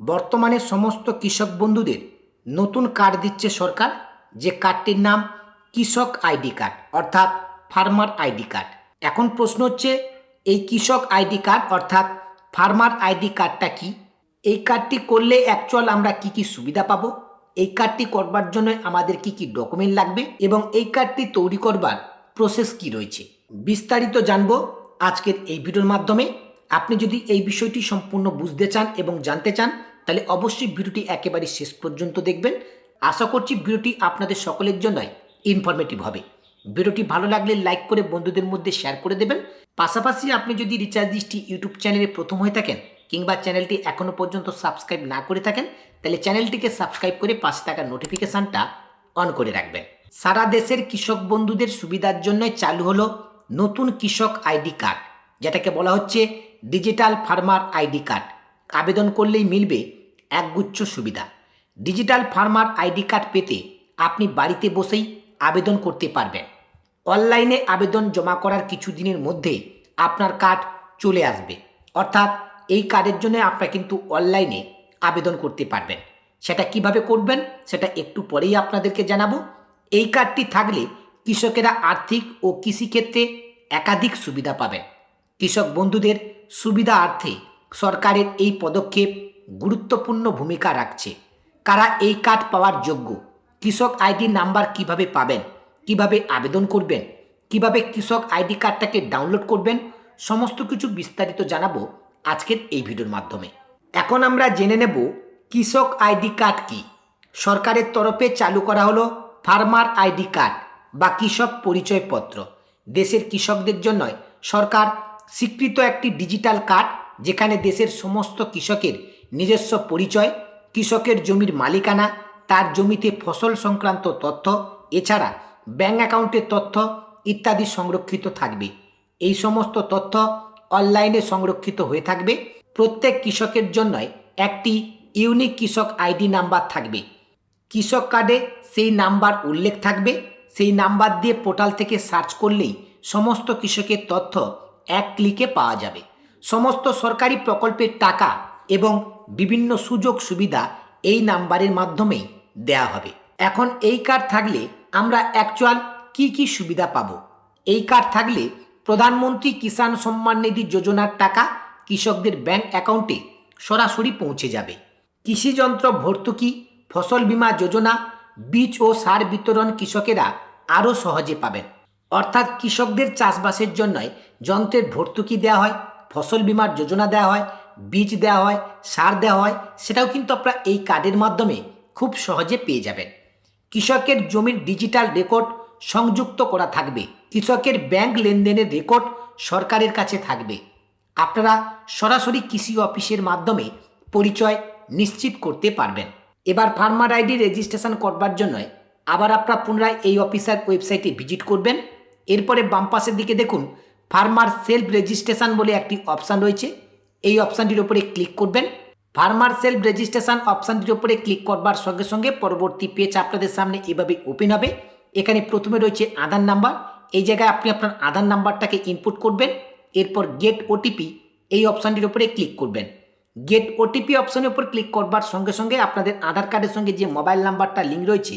বর্তমানে সমস্ত কৃষক বন্ধুদের নতুন কার্ড দিচ্ছে সরকার। যে কার্ডটির নাম কৃষক আইডি কার্ড, অর্থাৎ ফার্মার আইডি কার্ড। এখন প্রশ্ন হচ্ছে, এই কৃষক আইডি কার্ড, অর্থাৎ ফার্মার আইডি কার্ডটা কি? এই কার্ডটি করলে অ্যাকচুয়াল আমরা কি কি সুবিধা পাবো? এই কার্ডটি করবার জন্য আমাদের কি কি ডকুমেন্ট লাগবে? এবং এই কার্ডটি তৈরি করবার প্রসেস কি রয়েছে? বিস্তারিত জানব আজকের এই ভিডিওর মাধ্যমে। আপনি যদি এই বিষয়টি সম্পূর্ণ বুঝতে চান এবং জানতে চান তাহলে অবশ্যই ভিডিওটি একেবারে শেষ পর্যন্ত দেখবেন। আশা করছি ভিডিওটি আপনাদের সকলের জন্যই ইনফরমেটিভ হবে। ভিডিওটি ভালো লাগলে লাইক করে বন্ধুদের মধ্যে শেয়ার করে দেবেন। পাশাপাশি আপনি যদি রিচার্জ দৃষ্টি ইউটিউব চ্যানেলে প্রথম হয়ে থাকেন কিংবা চ্যানেলটি এখনও পর্যন্ত সাবস্ক্রাইব না করে থাকেন, তাহলে চ্যানেলটিকে সাবস্ক্রাইব করে পাশে থাকা নোটিফিকেশানটা অন করে রাখবেন। সারা দেশের কৃষক বন্ধুদের সুবিধার জন্য চালু হলো নতুন কৃষক আইডি কার্ড, যেটাকে বলা হচ্ছে ডিজিটাল ফার্মার আইডি কার্ড। আবেদন করলেই মিলবে একগুচ্ছ সুবিধা। ডিজিটাল ফার্মার আইডি কার্ড পেতে আপনি বাড়িতে বসেই আবেদন করতে পারবেন। অনলাইনে আবেদন জমা করার কিছু দিনের মধ্যে আপনার কার্ড চলে আসবে। অর্থাৎ এই কার্ডের জন্য আপনারা কিন্তু অনলাইনে আবেদন করতে পারবেন। সেটা কীভাবে করবেন সেটা একটু পরেই আপনাদেরকে জানাব। এই কার্ডটি থাকলে কৃষকেরা আর্থিক ও কৃষিক্ষেত্রে একাধিক সুবিধা পাবেন। কৃষক বন্ধুদের সুবিধা সুবিধার্থে সরকারের এই পদক্ষেপ গুরুত্বপূর্ণ ভূমিকা রাখছে। কারা এই কার্ড পাওয়ার যোগ্য? কৃষক আইডি নাম্বার কীভাবে পাবেন? কীভাবে আবেদন করবেন? কীভাবে কৃষক আইডি কার্ডটাকে ডাউনলোড করবেন? সমস্ত কিছু বিস্তারিত জানাব আজকের এই ভিডিওর মাধ্যমে। এখন আমরা জেনে নেব কৃষক আইডি কার্ড কি। সরকারের তরফে চালু করা হলো ফার্মার আইডি কার্ড বা কৃষক পরিচয়পত্র। দেশের কৃষকদের জন্য সরকার স্বীকৃত একটি ডিজিটাল কার্ড যেখানে দেশের সমস্ত কৃষকের নিজস্ব পরিচয়, কৃষকের জমির মালিকানা, তার জমিতে ফসল সংক্রান্ত তথ্য, এছাড়া ব্যাঙ্ক অ্যাকাউন্টের তথ্য ইত্যাদি সংরক্ষিত থাকবে। এই সমস্ত তথ্য অনলাইনে সংরক্ষিত হয়ে থাকবে। প্রত্যেক কৃষকের জন্যই একটি ইউনিক কৃষক আইডি নাম্বার থাকবে। কৃষক কার্ডে সেই নাম্বার উল্লেখ থাকবে। সেই নাম্বার দিয়ে পোর্টাল থেকে সার্চ করলেই সমস্ত কৃষকের তথ্য এক ক্লিকে পাওয়া যাবে। সমস্ত সরকারি প্রকল্পের টাকা এবং বিভিন্ন সুযোগ সুবিধা এই নাম্বারের মাধ্যমেই দেয়া হবে। এখন এই কার্ড থাকলে আমরা অ্যাকচুয়াল কি কি সুবিধা পাবো? এই কার্ড থাকলে প্রধানমন্ত্রী কিষাণ সম্মান নিধি যোজনার টাকা কৃষকদের ব্যাংক অ্যাকাউন্টে সরাসরি পৌঁছে যাবে। কৃষিযন্ত্র ভর্তুকি, ফসল বীমা যোজনা, বীজ ও সার বিতরণ কৃষকেরা আরও সহজে পাবেন। অর্থাৎ কৃষকদের চাষবাসের জন্যই যন্ত্রের ভর্তুকি দেওয়া হয়। ফসল বীমার যোজনা দেওয়া হয়, বীজ দেওয়া হয়, সার দেওয়া হয়, সেটাও কিন্তু আপনারা এই কার্ডের মাধ্যমে খুব সহজে পেয়ে যাবেন। কৃষকের জমির ডিজিটাল রেকর্ড সংযুক্ত করা থাকবে। কৃষকের ব্যাংক লেনদেনের রেকর্ড সরকারের কাছে থাকবে। আপনারা সরাসরি কৃষি অফিসের মাধ্যমে পরিচয় নিশ্চিত করতে পারবেন। এবার ফার্মার আইডি রেজিস্ট্রেশন করবার জন্য আবার আপনারা পুনরায় এই অফিসার ওয়েবসাইটে ভিজিট করবেন। এরপরে বাম পাশের দিকে দেখুন ফার্মার সেলফ রেজিস্ট্রেশন বলে একটি অপশান রয়েছে। এই অপশানটির উপরে ক্লিক করবেন। ফার্মার সেলফ রেজিস্ট্রেশন অপশানটির উপরে ক্লিক করবার সঙ্গে সঙ্গে পরবর্তী পেজ আপনাদের সামনে এভাবে ওপেন হবে। এখানে প্রথমে রয়েছে আধার নাম্বার। এই জায়গায় আপনি আপনার আধার নাম্বারটাকে ইনপুট করবেন। এরপর গেট ওটিপি এই অপশানটির উপরে ক্লিক করবেন। গেট ওটিপি অপশনের উপর ক্লিক করবার সঙ্গে সঙ্গে আপনাদের আধার কার্ডের সঙ্গে যে মোবাইল নাম্বারটা লিঙ্ক রয়েছে,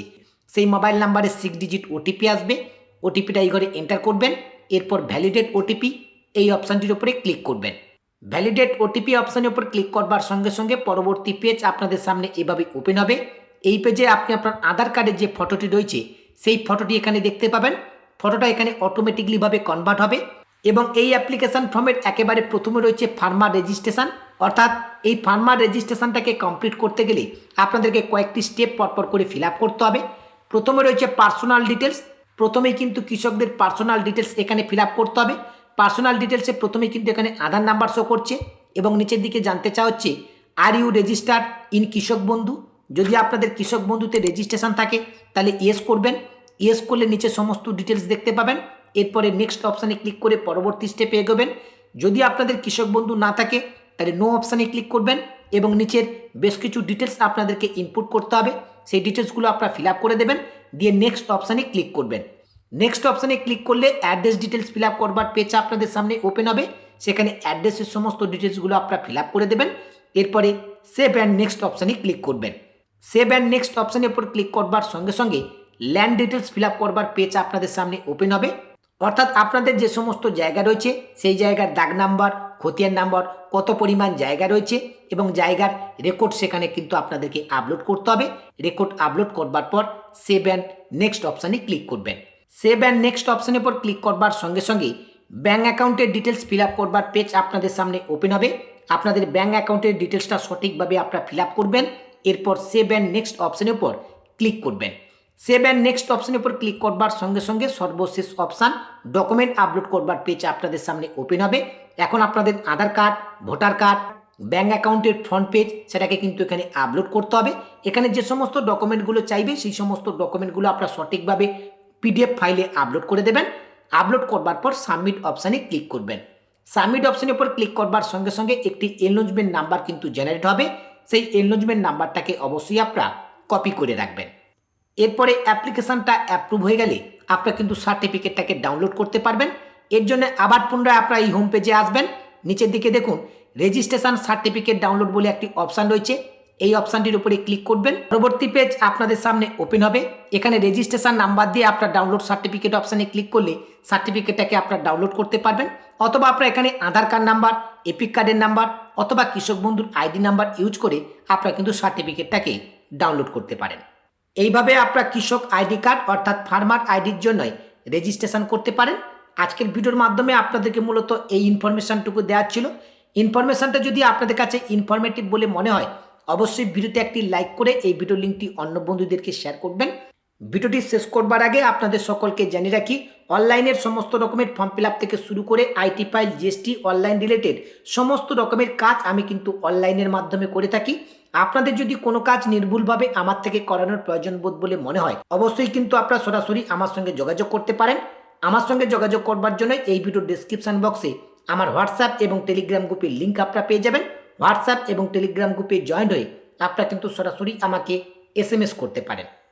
সেই মোবাইল নাম্বারে সিক্স ডিজিট ওটিপি আসবে। ওটিপিটা এই ঘরে এন্টার করবেন। এরপর ভ্যালিডেট ওটিপি এই অপশানটির উপরে ক্লিক করবেন। ভ্যালিডেট ওটিপি অপশানের উপর ক্লিক করবার সঙ্গে সঙ্গে পরবর্তী পেজ আপনাদের সামনে এভাবে ওপেন হবে। এই পেজে আপনি আপনার আধার কার্ডের যে ফটোটি রয়েছে, সেই ফটোটি এখানে দেখতে পাবেন। ফটোটা এখানে অটোমেটিকলিভাবে কনভার্ট হবে এবং এই অ্যাপ্লিকেশান ফর্মের একেবারে প্রথমে রয়েছে ফার্মার রেজিস্ট্রেশন অর্থাৎ এই ফার্মার রেজিস্ট্রেশনটাকে কমপ্লিট করতে গেলে আপনাদেরকে কয়েকটি স্টেপ পরপর করে ফিল করতে হবে। প্রথমে রয়েছে পার্সোনাল ডিটেলস প্রথমেই কিন্তু কৃষকদের পার্সোনাল ডিটেলস এখানে ফিল করতে হবে। পার্সোনাল ডিটেলসে প্রথমেই কিন্তু এখানে আধার নাম্বার শো করছে এবং নিচের দিকে জানতে চাওয়া হচ্ছে আর ইউ রেজিস্টার্ড ইন কৃষক বন্ধু? যদি আপনাদের কৃষক বন্ধুতে রেজিস্ট্রেশন থাকে, তাহলে ইয়েস করবেন। ইয়েস করলে নিচে সমস্ত ডিটেলস দেখতে পাবেন। এরপরে নেক্সট অপশানে ক্লিক করে পরবর্তী স্টেপে এগোবেন। যদি আপনাদের কৃষক বন্ধু না থাকে, তাহলে নো অপশানে ক্লিক করবেন এবং নিচের বেশ কিছু ডিটেলস আপনাদেরকে ইনপুট করতে হবে। সেই ডিটেলসগুলো আপনারা ফিল করে দেবেন। দিয়ে নেক্সট অপশানে ক্লিক করবেন। নেক্সট অপশানে ক্লিক করলে অ্যাড্রেস ডিটেলস ফিল আপ করবার পেজ আপনাদের সামনে ওপেন হবে। সেখানে অ্যাড্রেসের সমস্ত ডিটেলসগুলো আপনারা ফিল আপ করে দেবেন। এরপরে সেভ অ্যান্ড নেক্সট অপশানে ক্লিক করবেন। সেভ অ্যান্ড নেক্সট অপশানের উপর ক্লিক করবার সঙ্গে সঙ্গে ল্যান্ড ডিটেলস ফিল আপ করবার পেজ আপনাদের সামনে ওপেন হবে। অর্থাৎ আপনাদের যে সমস্ত জায়গা রয়েছে, সেই জায়গার দাগ নাম্বার খতিয়ান নাম্বার, কত পরিমাণ জায়গা রয়েছে এবং জায়গার রেকর্ড সেখানে কিন্তু আপনাদেরকে আপলোড করতে হবে। রেকর্ড আপলোড করবার পর সেভ অ্যান্ড নেক্সট অপশানে ক্লিক করবেন। সেভ অ্যান্ড নেক্সট অপশানের পর ক্লিক করবার সঙ্গে সঙ্গে ব্যাঙ্ক অ্যাকাউন্টের ডিটেলস ফিল আপ করবার পেজ আপনাদের সামনে ওপেন হবে। আপনাদের ব্যাঙ্ক অ্যাকাউন্টের ডিটেলসটা সঠিকভাবে আপনারা ফিল আপ করবেন। এরপর সেভ অ্যান্ড নেক্সট অপশানের উপর ক্লিক করবেন। সেভ অ্যান্ড নেক্সট অপশনের উপর ক্লিক করবার সঙ্গে সঙ্গে সর্বশেষ অপশান ডকুমেন্ট আপলোড করবার পেজ আপনাদের সামনে ওপেন হবে। এখন আপনাদের Aadhaar card voter card bank অ্যাকাউন্টের ফ্রন্ট পেজ সেটাকে কিন্তু এখানে আপলোড করতে হবে। এখানে যে সমস্ত ডকুমেন্টগুলো চাইবে সেই সমস্ত ডকুমেন্টগুলো আপনারা সঠিকভাবে পিডিএফ ফাইলে আপলোড করে দেবেন। আপলোড করবার পর সাবমিট অপশানে ক্লিক করবেন। সাবমিট অপশনের উপর ক্লিক করবার সঙ্গে সঙ্গে একটি এনলোজমেন্ট নাম্বার কিন্তু জেনারেট হবে। সেই এনলোজমেন্ট নাম্বারটাকে অবশ্যই আপনারা কপি করে রাখবেন। এরপরে অ্যাপ্লিকেশানটা অ্যাপ্রুভ হয়ে গেলে আপনারা কিন্তু সার্টিফিকেটটাকে ডাউনলোড করতে পারবেন। এর জন্য আবার পুনরায় আপনারা এই হোম পেজে আসবেন। নিচের দিকে দেখুন রেজিস্ট্রেশন সার্টিফিকেট ডাউনলোড বলে একটি অপশান রয়েছে। এই অপশানটির উপরে ক্লিক করবেন। পরবর্তী পেজ আপনাদের সামনে ওপেন হবে। এখানে রেজিস্ট্রেশন নাম্বার দিয়ে আপনার ডাউনলোড সার্টিফিকেট অপশানে ক্লিক করলে সার্টিফিকেটটাকে আপনার ডাউনলোড করতে পারবেন। অথবা আপনার এখানে আধার কার্ড নাম্বার এপিক কার্ডের নাম্বার অথবা কৃষক বন্ধুর আইডি নাম্বার ইউজ করে আপনারা কিন্তু সার্টিফিকেটটাকে ডাউনলোড করতে পারেন। এইভাবে আপনারা কৃষক আইডি কার্ড অর্থাৎ ফার্মার আইডির জন্যই রেজিস্ট্রেশন করতে পারেন। আজকের ভিডিওর মাধ্যমে আপনাদেরকে মূলত এই ইনফরমেশানটুকু দেওয়ার ছিল। ইনফরমেশানটা যদি আপনাদের কাছে ইনফরমেটিভ বলে মনে হয়, অবশ্যই ভিডিওতে একটি লাইক করে এই ভিডিও লিঙ্কটি অন্য বন্ধুদেরকে শেয়ার করবেন। ভিডিওটি শেষ করবার আগে আপনাদের সকলকে জানিয়ে রাখি, অনলাইনের সমস্ত রকমের ফর্ম ফিল থেকে শুরু করে IT file GST online related সমস্ত রকমের কাজ আমি কিন্তু অনলাইনের মাধ্যমে করে থাকি। আপনাদের যদি কোনো কাজ নির্ভুলভাবে আমার থেকে করানোর প্রয়োজন বোধ বলে মনে হয়, অবশ্যই কিন্তু আপনারা সরাসরি আমার সঙ্গে যোগাযোগ করতে পারেন। আমার সঙ্গে যোগাযোগ করবার জন্য এই ভিডিও ডিসক্রিপশান বক্সে আমার হোয়াটসঅ্যাপ এবং টেলিগ্রাম গ্রুপের লিঙ্ক আপনারা পেয়ে যাবেন। হোয়াটসঅ্যাপ এবং টেলিগ্রাম গ্রুপে জয়েন হয়ে আপনারা কিন্তু সরাসরি আমাকে এস করতে পারেন।